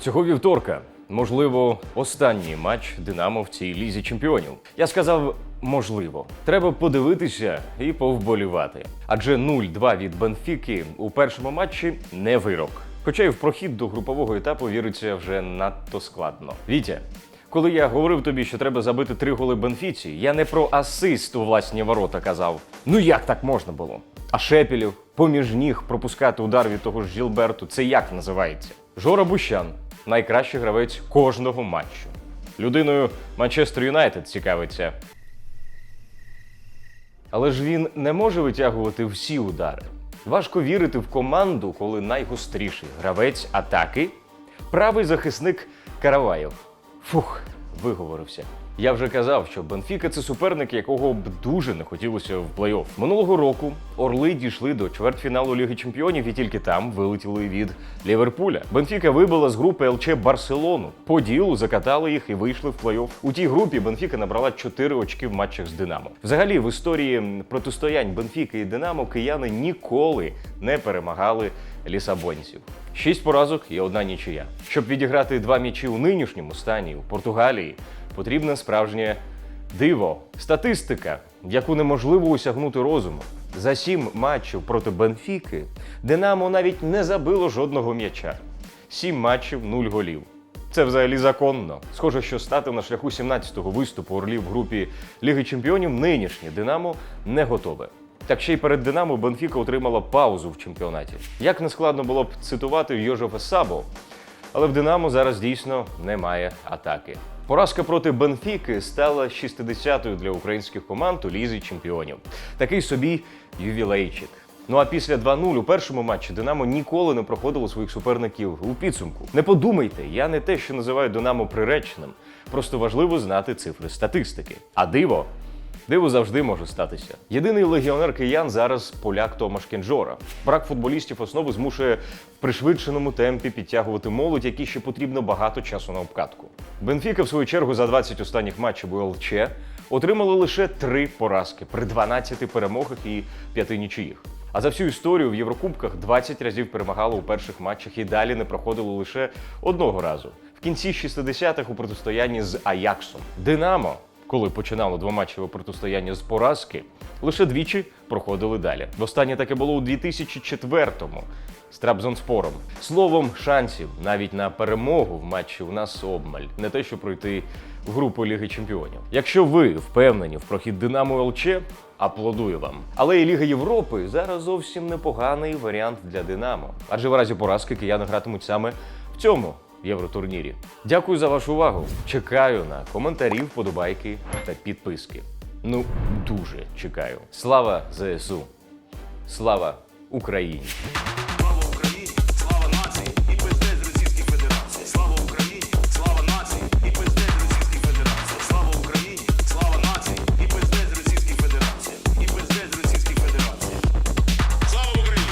Цього вівторка, можливо, останній матч Динамо в цій лізі чемпіонів. Я сказав, можливо, треба подивитися і повболівати. Адже 0-2 від Бенфіки у першому матчі не вирок. Хоча й в прохід до групового етапу віриться вже надто складно. Вітя, коли я говорив тобі, що треба забити три голи Бенфіці, я не про асист у власні ворота казав. Ну як так можна було? А Шепілів поміж ніг пропускати удар від того ж Жілберту, це як називається? Жора Бущан найкращий гравець кожного матчу. Людиною Манчестер Юнайтед цікавиться. Але ж він не може витягувати всі удари. Важко вірити в команду, коли найгостріший гравець атаки правий захисник Караваєв. Фух, виговорився. Я вже казав, що Бенфіка це суперник, якого б дуже не хотілося в плей-офф. Минулого року Орли дійшли до чвертьфіналу Ліги Чемпіонів і тільки там вилетіли від Ліверпуля. Бенфіка вибила з групи ЛЧ Барселону. По ділу закатали їх і вийшли в плей-офф. У тій групі Бенфіка набрала 4 очки в матчах з Динамо. Взагалі, в історії протистоянь Бенфіки і Динамо кияни ніколи не перемагали лісабонців. Шість поразок і одна нічия. Щоб відіграти два м'ячі у нинішньому стані у Португалії, потрібне справжнє диво, статистика, яку неможливо осягнути розумом. За сім матчів проти Бенфіки Динамо навіть не забило жодного м'яча. Сім матчів, нуль голів. Це взагалі законно. Схоже, що стати на шляху 17-го виступу Орлів в групі Ліги Чемпіонів нинішнє Динамо не готове. Так ще й перед Динамо Бенфіка отримала паузу в чемпіонаті. Як не складно було б цитувати Йожефа Сабо, але в Динамо зараз дійсно немає атаки. Поразка проти Бенфіки стала 60-ю для українських команд у лізі чемпіонів. Такий собі ювілейчик. Ну а після 2-0 у першому матчі Динамо ніколи не проходило своїх суперників у підсумку. Не подумайте, я не те, що називаю Динамо приреченим. Просто важливо знати цифри статистики. А диво Диво завжди може статися. Єдиний легіонер киян зараз поляк Томаш Кенджора. Брак футболістів основи змушує в пришвидшеному темпі підтягувати молодь, якій ще потрібно багато часу на обкатку. Бенфіка, в свою чергу, за 20 останніх матчів у ЛЧ отримала лише три поразки при 12 перемогах і 5 нічиїх. А за всю історію в Єврокубках 20 разів перемагала у перших матчах і далі не проходило лише одного разу. В кінці 60-х у протистоянні з Аяксом. Динамо коли починало двоматчеве протистояння з поразки, лише двічі проходили далі. Востаннє таке було у 2004-му з Трабзонспором. Словом, шансів навіть на перемогу в матчі у нас обмаль, не те, що пройти в групу Ліги Чемпіонів. Якщо ви впевнені в прохід Динамо ЛЧ, аплодую вам. Але і Ліга Європи зараз зовсім непоганий варіант для Динамо, адже в разі поразки кияни гратимуть саме в цьому євротурнірі. Дякую за вашу увагу. Чекаю на коментарі, вподобайки та підписки. Ну, дуже чекаю. Слава ЗСУ! Слава Україні!